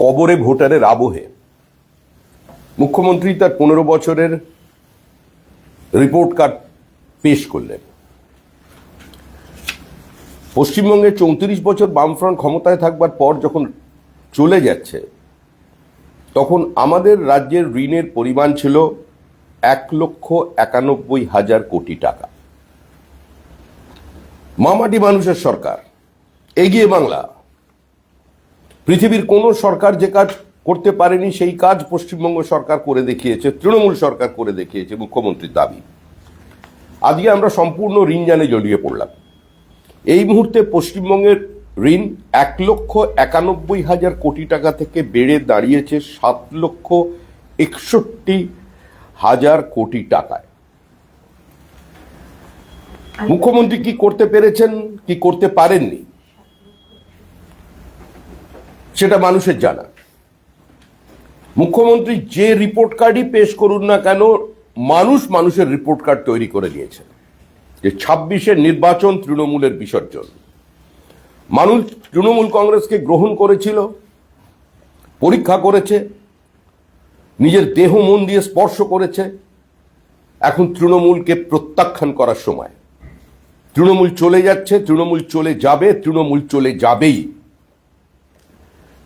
কবরে ভোটারের আবহে। মুখ্যমন্ত্রী তার পনেরো বছরের রিপোর্ট কার্ড পেশ করলেন। পশ্চিমবঙ্গে চৌত্রিশ বছর বামফ্রন্ট ক্ষমতায় থাকবার পর যখন চলে যাচ্ছে, তখন আমাদের রাজ্যের ঋণের পরিমাণ ছিল এক লক্ষ একানব্বই হাজার কোটি টাকা। মামাটি মানুষের সরকার, এগিয়ে বাংলা। পৃথিবীর কোনো সরকার যে কাজ করতে পারেনি সেই কাজ পশ্চিমবঙ্গ সরকার করে দেখিয়েছে তৃণমূল সরকার করে দেখিয়েছে মুখ্যমন্ত্রীর দাবি। আজকে আমরা সম্পূর্ণ ঋণ জানে জড়িয়ে পড়লাম। এই মুহূর্তে পশ্চিমবঙ্গের ঋণ এক লক্ষ একানব্বই হাজার কোটি টাকা থেকে বেড়ে দাঁড়িয়েছে সাত লক্ষ একষট্টি হাজার কোটি টাকায়। মুখ্যমন্ত্রী কি করতে পেরেছেন কি করতে পারেননি? সেটা মানুষের জানা। মুখ্যমন্ত্রী যে রিপোর্ট কার্ডই পেশ করুন না কেন, মানুষ মানুষের রিপোর্ট কার্ড তৈরি করে দিয়েছে। যে ছাব্বিশের নির্বাচন তৃণমূলের বিসর্জন। মানুষ তৃণমূল কংগ্রেসকে গ্রহণ করেছিল, পরীক্ষা করেছে, নিজের দেহ মন দিয়ে স্পর্শ করেছে। এখন তৃণমূলকে প্রত্যাখ্যান করার সময়। তৃণমূল চলে যাচ্ছে, তৃণমূল চলে যাবে, তৃণমূল চলে যাবেই।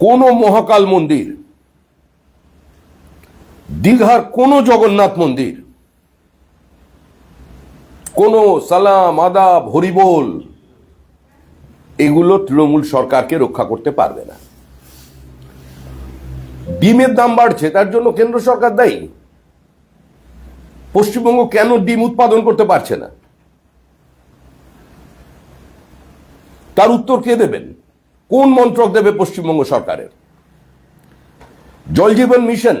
কোনো মহাকাল মন্দির, দীঘার কোনো জগন্নাথ মন্দির, কোনো সালাম, আদাব, হরিবোল, এগুলো তৃণমূল সরকারকে রক্ষা করতে পারবে না। ডিমের দাম বাড়ছে, তার জন্য কেন্দ্র সরকার দায়ী। পশ্চিমবঙ্গ কেন ডিম উৎপাদন করতে পারছে না? তার উত্তর কে দেবেন? কোন মন্ত্রক দেবে পশ্চিমবঙ্গ সরকারের? জল জীবন মিশন।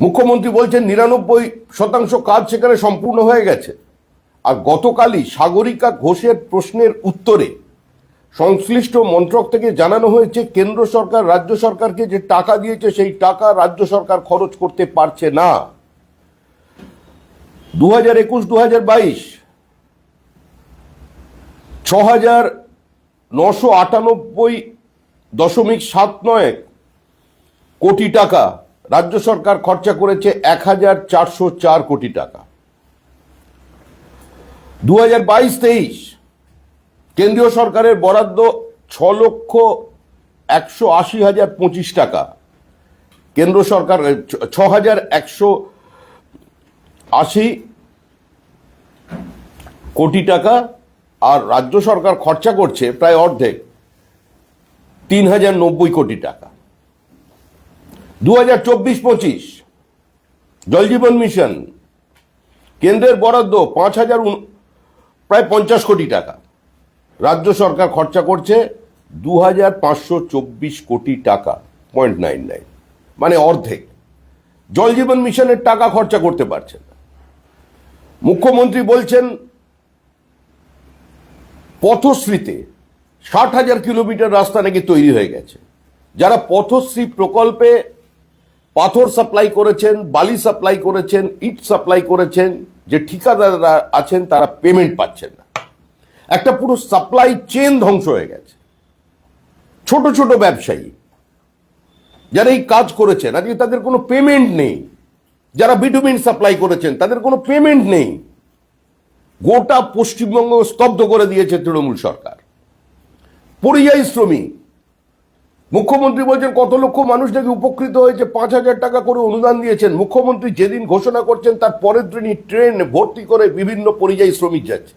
মুখ্যমন্ত্রী বলছেন নিরানব্বই শতাংশ কাজ সেখানে সম্পূর্ণ হয়ে গেছে। আর গতকালই সাগরিকা ঘোষের প্রশ্নের উত্তরে সংশ্লিষ্ট মন্ত্রক থেকে জানানো হয়েছে, কেন্দ্র সরকার, রাজ্য সরকারকে যে টাকা দিয়েছে, সেই টাকা রাজ্য সরকার খরচ করতে পারছে না। দু হাজার একুশ দু হাজার বাইশ ছ হাজার নশো আটানব্বই দশমিক সাত নয় কোটি টাকা। রাজ্য সরকার খরচা করেছে এক হাজার চারশো চার কোটি টাকা। দু হাজার বাইশ তেইশ কেন্দ্রীয় সরকারের বরাদ্দ ছ লক্ষ একশো আশি হাজার পঁচিশ টাকা। কেন্দ্র সরকার ছ হাজার একশো আশি কোটি টাকা। আর রাজ্য সরকার খরচা করছে প্রায় অর্ধেক। তিন হাজার নব্বই কোটি টাকা। দু হাজার চব্বিশ পঁচিশ জলজীবন মিশন। কেন্দ্রের বরাদ্দ পাঁচ হাজার প্রায় পঞ্চাশ কোটি টাকা। রাজ্য সরকার খরচা করছে দু হাজার পাঁচশো চব্বিশ কোটি টাকা, পয়েন্ট নাইন নাইন। মানে অর্ধেক। জলজীবন মিশনের টাকা খরচা করতে পারছে না। মুখ্যমন্ত্রী বলছেন পথশ্রীতে ষাট হাজার কিলোমিটার রাস্তা নাকি তৈরি হয়ে গেছে। যারা পথশ্রী প্রকল্পে পাথর সাপ্লাই করেছেন, বালি সাপ্লাই করেছেন, ইট সাপ্লাই করেছেন, যে ঠিকাদাররা আছেন, তারা পেমেন্ট পাচ্ছেন না। একটা পুরো সাপ্লাই চেন ধ্বংস হয়ে গেছে। ছোট ছোট ব্যবসায়ী যারা এই কাজ করেছেন, আজকে তাদের কোনো পেমেন্ট নেই। যারা বিটুমিন সাপ্লাই করেছেন, তাদের কোনো পেমেন্ট নেই। গোটা পশ্চিমবঙ্গ স্তব্ধ করে দিয়েছে তৃণমূল সরকার। পরিযায়ী শ্রমিক। মুখ্যমন্ত্রী বলছেন, কত লক্ষ মানুষ নাকি উপকৃত হয়েছে, পাঁচ হাজার টাকা করে অনুদান দিয়েছেন। মুখ্যমন্ত্রী যেদিন ঘোষণা করছেন, তার পরের দিনই ট্রেন ভর্তি করে বিভিন্ন পরিযায়ী শ্রমিক যাচ্ছে।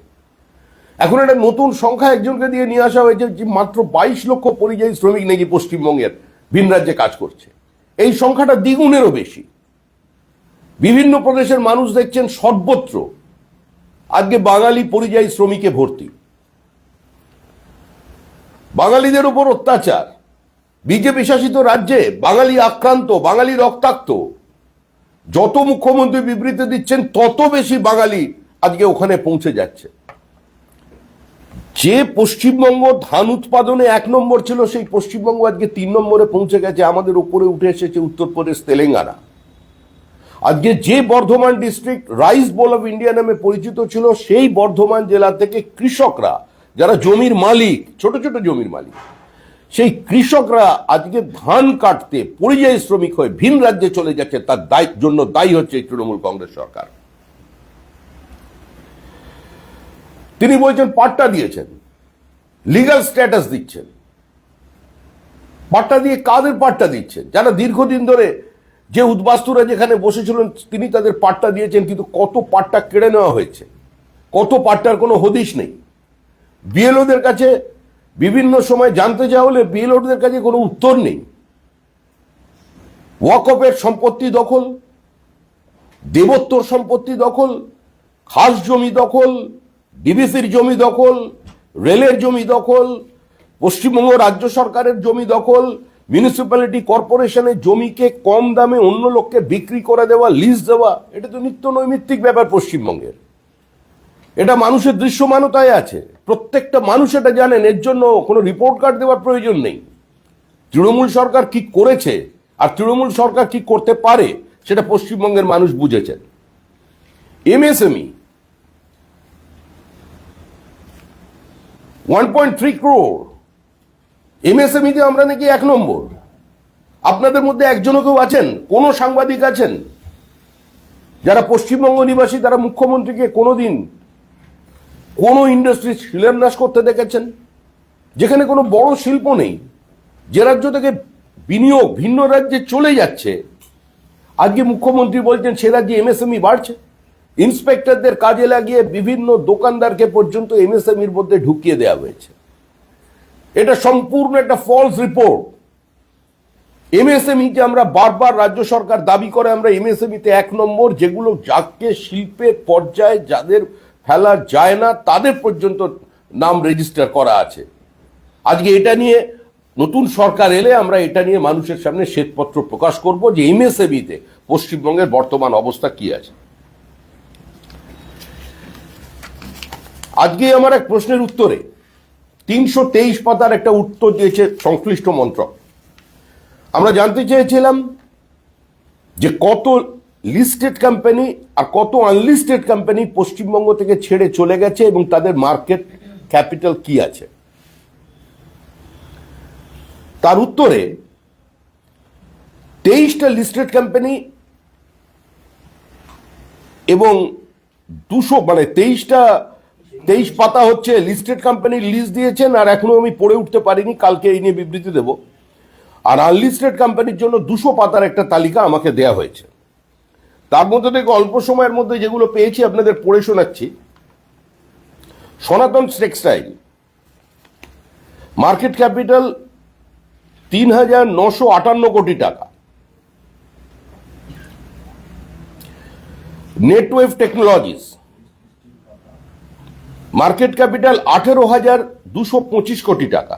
এখন একটা নতুন সংখ্যা একজনকে দিয়ে নিয়ে আসা হয়েছে, যে মাত্র বাইশ লক্ষ পরিযায়ী শ্রমিক নাকি পশ্চিমবঙ্গের ভিন রাজ্যে কাজ করছে। এই সংখ্যাটা দ্বিগুণেরও বেশি। বিভিন্ন প্রদেশের মানুষ দেখছেন সর্বত্র আজকে বাঙালি পরিযায়ী শ্রমিকে ভর্তি। বাঙালিদের উপর অত্যাচার। বিজেপি শাসিত রাজ্যে বাঙালি আক্রান্ত, বাঙালি রক্তাক্ত। যত মুখ্যমন্ত্রী বিবৃতি দিচ্ছেন, তত বেশি বাঙালি আজকে ওখানে পৌঁছে যাচ্ছে। যে পশ্চিমবঙ্গ ধান উৎপাদনে এক নম্বর ছিল, সেই পশ্চিমবঙ্গ আজকে তিন নম্বরে পৌঁছে গেছে, আমাদের উপরে উঠে এসেছে উত্তরপ্রদেশ, তেলেঙ্গানা। আজকে যে Bardhaman district rice bowl of India নামে পরিচিত ছিল, সেই বর্ধমান জেলা থেকে কৃষকরা, যারা জমির মালিক, ছোট ছোট জমির মালিক, সেই কৃষকরা আজকে ধান কাটতে পরিযায়ী শ্রমিক হয়ে ভিন রাজ্যে চলে যাচ্ছে, তার দায়, জন্য দায়ী হচ্ছে তৃণমূল কংগ্রেস সরকার। তিনি বলছেন, পাট্টা দিয়েছেন লিগ্যাল স্ট্যাটাস দিচ্ছেন। পাট্টা দিয়ে কাদের পাট্টা দিচ্ছেন? যারা দীর্ঘদিন ধরে যে উদ্বাস্তুরা যেখানে বসেছিলেন, তিনি তাদের পাট্টা দিয়েছেন, কিন্তু কত পাট্টা কেড়ে নেওয়া হয়েছে? কত পাট্টার কোনো হদিশ নেই? বিএলওদের কাছে বিভিন্ন সময় জানতে চাওয়া হলে বিএলওদের কাছে কোনো উত্তর নেই। ওয়াকফের সম্পত্তি দখল দেবত্বর সম্পত্তি দখল, খাস জমি দখল, ডিবিসির জমি দখল, রেলের জমি দখল, পশ্চিমবঙ্গ রাজ্য সরকারের জমি দখল মিউনিসিপ্যালিটি কর্পোরেশনের জমিকে কম দামে অন্য লোককে বিক্রি করে দেওয়া লিজ দেওয়া, এটা তো নিত্য নৈমিত্তিক ব্যাপার পশ্চিমবঙ্গের। এটা মানুষের দৃশ্যমানতায় আছে। প্রত্যেকটা মানুষ এটা জানেন, এর জন্য কোনো রিপোর্ট কার্ড দেওয়ার প্রয়োজন নেই। তৃণমূল সরকার কি করেছে আর তৃণমূল সরকার কি করতে পারে, সেটা পশ্চিমবঙ্গের মানুষ বুঝেছেন। MSME one point three crore এমএসএমইতে আমরা নাকি এক নম্বর। আপনাদের মধ্যে একজনও কেউ আছেন? কোনো সাংবাদিক আছেন? যারা পশ্চিমবঙ্গ নিবাসী, তারা মুখ্যমন্ত্রীকে কোনোদিন কোনো ইন্ডাস্ট্রি শিলান্যাস করতে দেখেছেন? যেখানে কোনো বড় শিল্প নেই। যে রাজ্য থেকে বিনিয়োগ ভিন্ন রাজ্যে চলে যাচ্ছে। আজকে মুখ্যমন্ত্রী বলছেন, সে রাজ্যে এমএসএমই বাড়ছে। ইন্সপেক্টরদের কাজে লাগিয়ে বিভিন্ন দোকানদারকে পর্যন্ত এমএসএমইর মধ্যে ঢুকিয়ে দেওয়া হয়েছে। এটা সম্পূর্ণ একটা ফলস রিপোর্ট এমএসএমইতে আমরা বারবার রাজ্য সরকার দাবি করে, আমরা এমএসএমইতে এক নম্বর যেগুলো যাকে শিল্পের পর্যায়ে যাদের ফেলা যায় না, তাদের পর্যন্ত নাম রেজিস্টার করা আছে। আজকে এটা নিয়ে নতুন সরকার এলে আমরা এটা নিয়ে মানুষের সামনে শ্বেতপত্র প্রকাশ করব যে এমএসএমইতে পশ্চিমবঙ্গের বর্তমান অবস্থা কি আছে। আজকে আমার এক প্রশ্নের উত্তরে তিনশো তেইশ পাতার একটা উত্তর দিয়েছে সংশ্লিষ্ট মন্ত্রক। আমরা জানতে চেয়েছিলাম যে কত লিস্টেড কোম্পানি আর কত আনলিস্টেড কোম্পানি পশ্চিমবঙ্গ থেকে ছেড়ে চলে গেছে এবং তাদের মার্কেট ক্যাপিটাল কি আছে। তার উত্তরে, তেইশটা লিস্টেড কোম্পানি এবং দুশো মানে তেইশটা তেইশ পাতা হচ্ছে লিস্টেড কোম্পানির লিস্ট দিয়েছেন, আর এখনও আমি পড়ে উঠতে পারিনি, কালকে এই নিয়ে বিবৃতি দেব। আর আনলিস্টেড কোম্পানির জন্য দুশো পাতার একটা তালিকা আমাকে দেয়া হয়েছে। তার মধ্যে থেকে অল্প সময়ের মধ্যে যেগুলো পেয়েছি আপনাদের পড়ে শোনাচ্ছি। সনাতন টেক্সটাইল। মার্কেট ক্যাপিটাল তিন হাজার নশো আটান্ন কোটি টাকা। নেটওয়েভ টেকনোলজিস। মার্কেট ক্যাপিটাল আঠেরো হাজার দুশো পঁচিশ কোটি টাকা।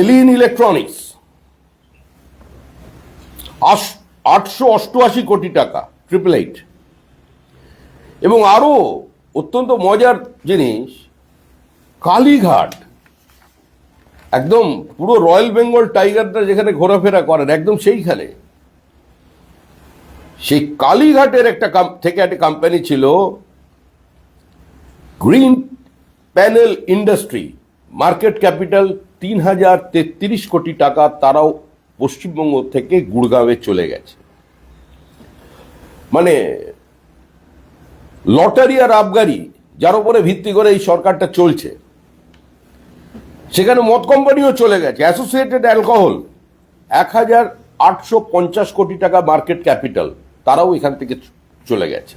এলিন ইলেকট্রনিক্স আটশো অষ্টআশি কোটি টাকা ট্রিপল এইট এবং আরও অত্যন্ত মজার জিনিস, কালীঘাট। একদম পুরো রয়্যাল বেঙ্গল টাইগারটা যেখানে ঘোরাফেরা করেন, একদম সেইখানে। সেই কালীঘাটের একটা থেকে একটা কোম্পানি ছিল green panel industry, market capital তিন হাজার তেত্রিশ কোটি টাকা তারাও পশ্চিমবঙ্গ থেকে গুড়গাঁওয়ে চলে গেছে। মানে লটারি আর আবগারি, যার উপরে ভিত্তি করে এই সরকারটা চলছে। সেখানে মদ কোম্পানিও চলে গেছে। অ্যাসোসিয়েটেড অ্যালকোহল এক হাজার আটশো পঞ্চাশ কোটি টাকা মার্কেট ক্যাপিটাল, তারাও এখান থেকে চলে গেছে।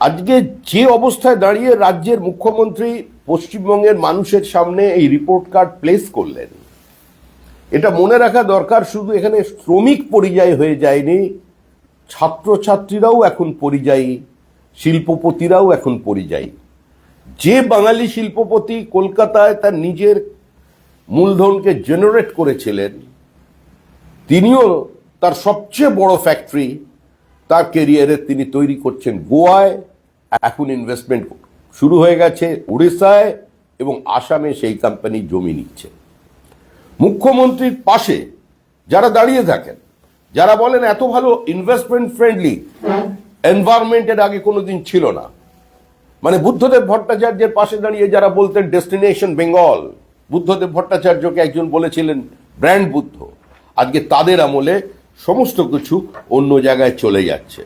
আজকে যে অবস্থায় দাঁড়িয়ে রাজ্যের মুখ্যমন্ত্রী পশ্চিমবঙ্গের মানুষের সামনে এই রিপোর্ট কার্ড প্লেস করলেন, এটা মনে রাখা দরকার, শুধু এখানে শ্রমিক পরিযায়ী হয়ে যায়নি, ছাত্রছাত্রীরাও এখন পরিযায়ী, শিল্পপতিরাও এখন পরিযায়ী। যে বাঙালি শিল্পপতি কলকাতায় তার নিজের মূলধনকে জেনারেট করেছিলেন, তিনিও তার সবচেয়ে বড় ফ্যাক্টরি তার কেরিয়ারে তিনি তৈরি করছেন গোয়ায়। এখন ইনভেস্টমেন্ট শুরু হয়ে গেছে উড়িষ্যায় এবং আসামে সেই কোম্পানি জমি নিচ্ছে। মুখ্যমন্ত্রীর পাশে যারা দাঁড়িয়ে থাকেন, যারা বলেন এত ভালো ইনভেস্টমেন্ট ফ্রেন্ডলি এনভায়রনমেন্টের আগে কোনোদিন ছিল না। মানে বুদ্ধদেব ভট্টাচার্যের পাশে দাঁড়িয়ে যারা বলতেন ডেস্টিনেশন বেঙ্গল বুদ্ধদেব ভট্টাচার্যকে একজন বলেছিলেন ব্র্যান্ড বুদ্ধ। আজকে তাদের আমলে সমস্ত কিছু অন্য জায়গায় চলে যাচ্ছে।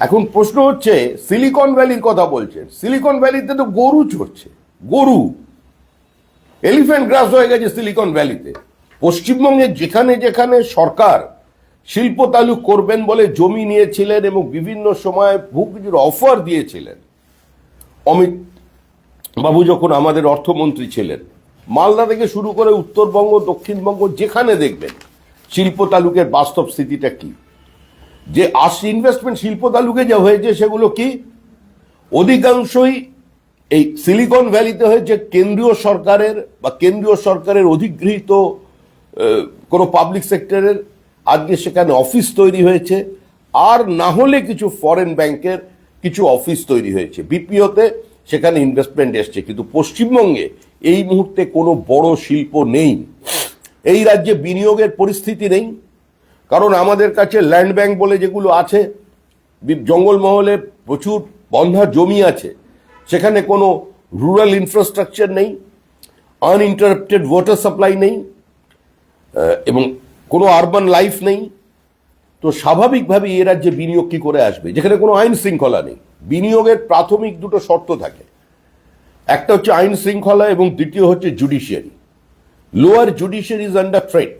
এখন প্রশ্ন হচ্ছে, সিলিকন ভ্যালির কথা বলছেন। সিলিকন ভ্যালিতে তো গরু চড়ছে, গরু। এলিফ্যান্ট গ্রাস হয়ে গেছে সিলিকন ভ্যালিতে। পশ্চিমবঙ্গে যেখানে যেখানে সরকার শিল্প তালু করবেন বলে জমি নিয়েছিলেন এবং বিভিন্ন সময় বহু কিছুর অফার দিয়েছিলেন। অমিত বাবু যখন আমাদের অর্থমন্ত্রী ছিলেন, মালদা থেকে শুরু করে উত্তরবঙ্গ, দক্ষিণবঙ্গ যেখানে দেখবেন শিল্প তালুকের বাস্তব স্থিতিটা কি? যে আশি ইনভেস্টমেন্ট শিল্প তালুকে যা হয়েছে সেগুলো কি? অধিকাংশই এই সিলিকন ভ্যালিতে হয়েছে কেন্দ্রীয় সরকারের বা কেন্দ্রীয় সরকারের অধিগৃহীত কোনো পাবলিক সেক্টরের আজকে সেখানে অফিস তৈরি হয়েছে। আর না হলে কিছু ফরেন ব্যাংকের কিছু অফিস তৈরি হয়েছে। বিপিওতে সেখানে ইনভেস্টমেন্ট এসছে। কিন্তু পশ্চিমবঙ্গে এই মুহূর্তে কোনো বড় শিল্প নেই। এই রাজ্যে বিনিয়োগের পরিস্থিতি নেই। কারণ আমাদের কাছে ল্যান্ড ব্যাংক বলে যেগুলো আছে জঙ্গলমহলে প্রচুর বন্ধা জমি আছে। সেখানে কোনো রুরাল ইনফ্রাস্ট্রাকচার নেই আনইন্টারাপ্টেড ওয়াটার সাপ্লাই নেই এবং কোনো আরবান লাইফ নেই। তো স্বাভাবিকভাবে এ রাজ্যে বিনিয়োগ কি করে আসবে? যেখানে কোনো আইন শৃঙ্খলা নেই। বিনিয়োগের প্রাথমিক দুটো শর্ত থাকে। একটা হচ্ছে আইন শৃঙ্খলা এবং দ্বিতীয় হচ্ছে judiciary lower judiciary is under threat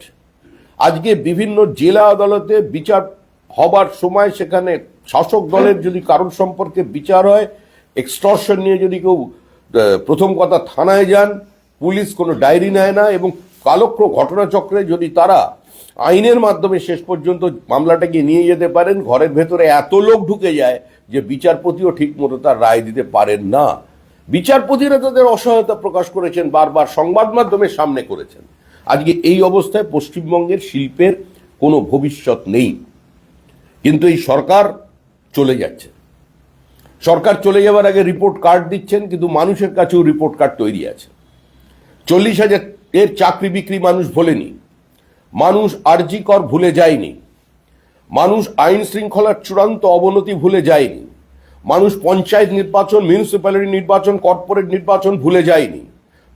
আজকে বিভিন্ন জেলা আদালতে বিচার হবার সময় সেখানে শাসক দলের যদি কারণ সম্পর্কে বিচার হয় এক্সটর্শন নিয়ে যদি কেউ প্রথম কথা থানায় যান, পুলিশ কোনো ডায়েরি নেয় না এবং কালক্র ঘটনাচক্রে যদি তারা আইনের মাধ্যমে শেষ পর্যন্ত মামলাটাকে নিয়ে যেতে পারেন, ঘরের ভেতরে এত লোক ঢুকে যায় যে বিচারপতিও ঠিক মতো তার রায় দিতে পারেন না। বিচারপতিরা তাদের অসহায়তা প্রকাশ করেছেন, বারবার সংবাদ মাধ্যমের সামনে করেছেন। আজকে এই অবস্থায় পশ্চিমবঙ্গের শিল্পের কোনো ভবিষ্যৎ নেই। কিন্তু এই সরকার চলে যাচ্ছে। সরকার চলে যাওয়ার আগে রিপোর্ট কার্ড দিচ্ছেন, কিন্তু মানুষের কাছেও রিপোর্ট কার্ড তৈরি আছে। চল্লিশ হাজার এর চাকরি বিক্রি মানুষ ভোলেনি। মানুষ আরজি কর ভুলে যায়নি। মানুষ আইন শৃঙ্খলার চূড়ান্ত অবনতি ভুলে যায়নি। মানুষ পঞ্চায়েত নির্বাচন মিউনিসিপ্যালিটি নির্বাচন কর্পোরেট নির্বাচন ভুলে যায়নি।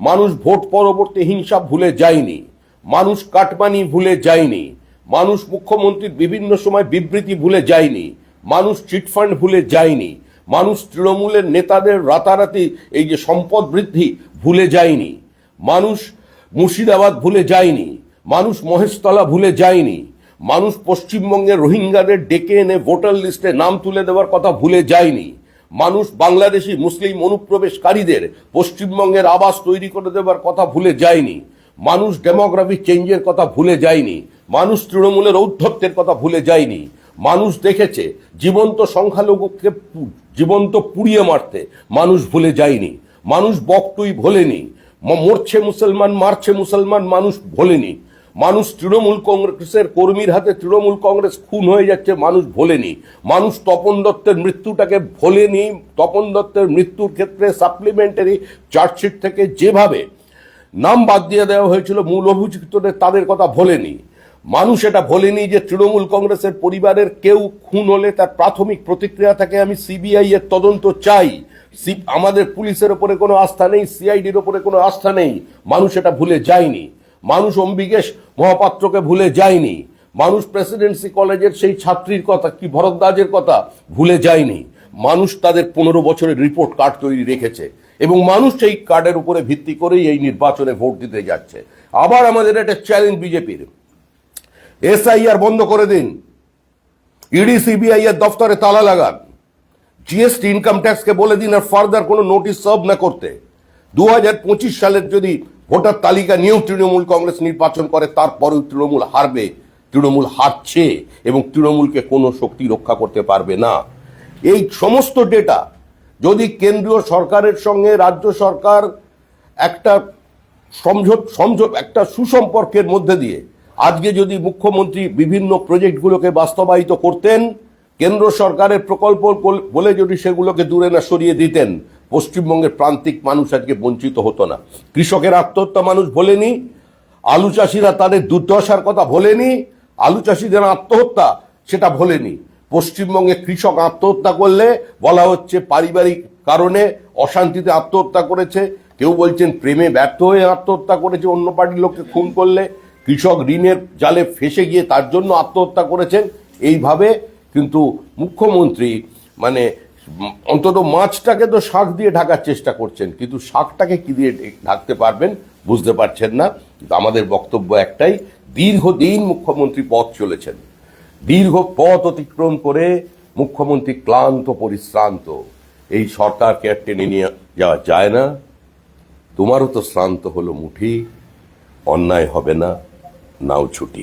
মানুষ ভোট পরবর্তী হিংসা ভুলে যায়নি। মানুষ কাটমানি ভুলে যায়নি। মানুষ মুখ্যমন্ত্রীর বিভিন্ন সময় বিবৃতি ভুলে যায়নি। মানুষ চিটফান্ড ভুলে যায়নি। মানুষ তৃণমূলের নেতাদের রাতারাতি এই যে সম্পদ বৃদ্ধি ভুলে যায়নি। মানুষ মুর্শিদাবাদ ভুলে যায়নি। মানুষ মহেশতলা ভুলে যায়নি। মানুষ পশ্চিমবঙ্গের রোহিঙ্গাদের ডেকে এনে ভোটার লিস্টে নাম তুলে দেওয়ার কথা ভুলে যায়নি। মানুষ বাংলাদেশি, মুসলিম অনুপ্রবেশকারীদের পশ্চিমবঙ্গের আবাস তৈরি করে দেওয়ার কথা ভুলে যায়নি। মানুষ ডেমোগ্রাফি চেঞ্জের কথা ভুলে যায়নি। মানুষ তৃণমূলের ঔদ্ধত্যের কথা ভুলে যায়নি। মানুষ দেখেছে, জীবন্ত সংখ্যালঘুকে জীবন্ত পুড়িয়ে মারতে মানুষ ভুলে যায়নি। মানুষ বকটুই ভোলেনি। মরছে মুসলমান, মারছে মুসলমান, মানুষ ভোলেনি। মানুষ তৃণমূল কংগ্রেসের কর্মীর হাতে তৃণমূল কংগ্রেস খুন হয়ে যাচ্ছে, মানুষ ভোলেনি। মানুষ তপন দত্তের মৃত্যুটাকে ভোলেনি, তপন দত্তের মৃত্যুর ক্ষেত্রে সাপ্লিমেন্টারি চার্জশিট থেকে যেভাবে নাম বাদ দিয়ে দেওয়া হয়েছিল, মূল অভিযুক্তদের তাদের কথা ভোলেনি। মানুষ এটা ভোলেনি যে তৃণমূল কংগ্রেসের পরিবারের কেউ খুন হলে তার প্রাথমিক প্রতিক্রিয়া থাকে, আমি সিবিআই এর তদন্ত চাই। আমাদের পুলিশের ওপরে কোনো আস্থা নেই সিআইডির ওপরে কোনো আস্থা নেই। মানুষ এটা ভুলে যায়নি। মানুষ অম্বিকেশ মহাপাত্রকে ভুলে যায়নি। মানুষ প্রেসিডেন্সি কলেজের সেই ছাত্রীর কথা কি ভরদ্বাজের কথা ভুলে যায়নি। মানুষ তাদের পনেরো বছরের রিপোর্ট কার্ড তৈরি রেখেছে এবং মানুষ সেই কার্ডের উপরে ভিত্তি করেই এই নির্বাচনে ভোট দিতে যাচ্ছে। আবার আমাদের একটা চ্যালেঞ্জ বিজেপির। এসআইআর বন্ধ করে দিন। ইডি, সিবিআই এর দফতরে তালা লাগান। জিএসটি ইনকাম ট্যাক্সকে বলে দিন আর ফার্দার কোনো নোটিশ সার্ভ না করতে। দু সালের যদি ভোটার তালিকা নিয়েও তৃণমূল কংগ্রেস নির্বাচন করে, তারপরেও তৃণমূল হারবে, তৃণমূল হারছে এবং তৃণমূলকে কোনো শক্তি রক্ষা করতে পারবে না। এই সমস্ত ডেটা যদি কেন্দ্রীয় সরকারের সঙ্গে রাজ্য সরকার একটা সমঝোত সমঝোত, একটা সুসম্পর্কের মধ্যে দিয়ে আজকে যদি মুখ্যমন্ত্রী বিভিন্ন প্রজেক্টগুলোকে বাস্তবায়িত করতেন, কেন্দ্র সরকারের প্রকল্প বলে যদি সেগুলোকে দূরে না সরিয়ে দিতেন পশ্চিমবঙ্গের প্রান্তিক মানুষ আজকে বঞ্চিত হতো না। কৃষকের আত্মহত্যা মানুষ ভোলেনি, আলু চাষিরা তাদের দুর্দশার কথা ভোলেনি, আলু চাষিদের আত্মহত্যা সেটা ভোলেনি। পশ্চিমবঙ্গে কৃষক আত্মহত্যা করলে বলা হচ্ছে পারিবারিক কারণে অশান্তিতে আত্মহত্যা করেছে। কেউ বলছেন প্রেমে ব্যর্থ হয়ে আত্মহত্যা করেছে, অন্য পার্টির লোককে খুন করলে। কৃষক ঋণের জালে ফেসে গিয়ে তার জন্য আত্মহত্যা করেছেন। এইভাবে কিন্তু মুখ্যমন্ত্রী মানে অন্তত মাছটাকে তো শাক দিয়ে ঢাকার চেষ্টা করছেন, কিন্তু শাকটাকে কি দিয়ে ঢাকতে পারবেন বুঝতে পারছেন না। আমাদের বক্তব্য একটাই, দীর্ঘদিন মুখ্যমন্ত্রী পথ চলেছেন। দীর্ঘ পথ অতিক্রম করে মুখ্যমন্ত্রী ক্লান্ত, পরিশ্রান্ত। এই সরকারকে আর টেনে নিয়ে যাওয়া যায় না। তোমারও তো শ্রান্ত হলো মুঠি, অন্যায় হবে না, নাও ছুটি।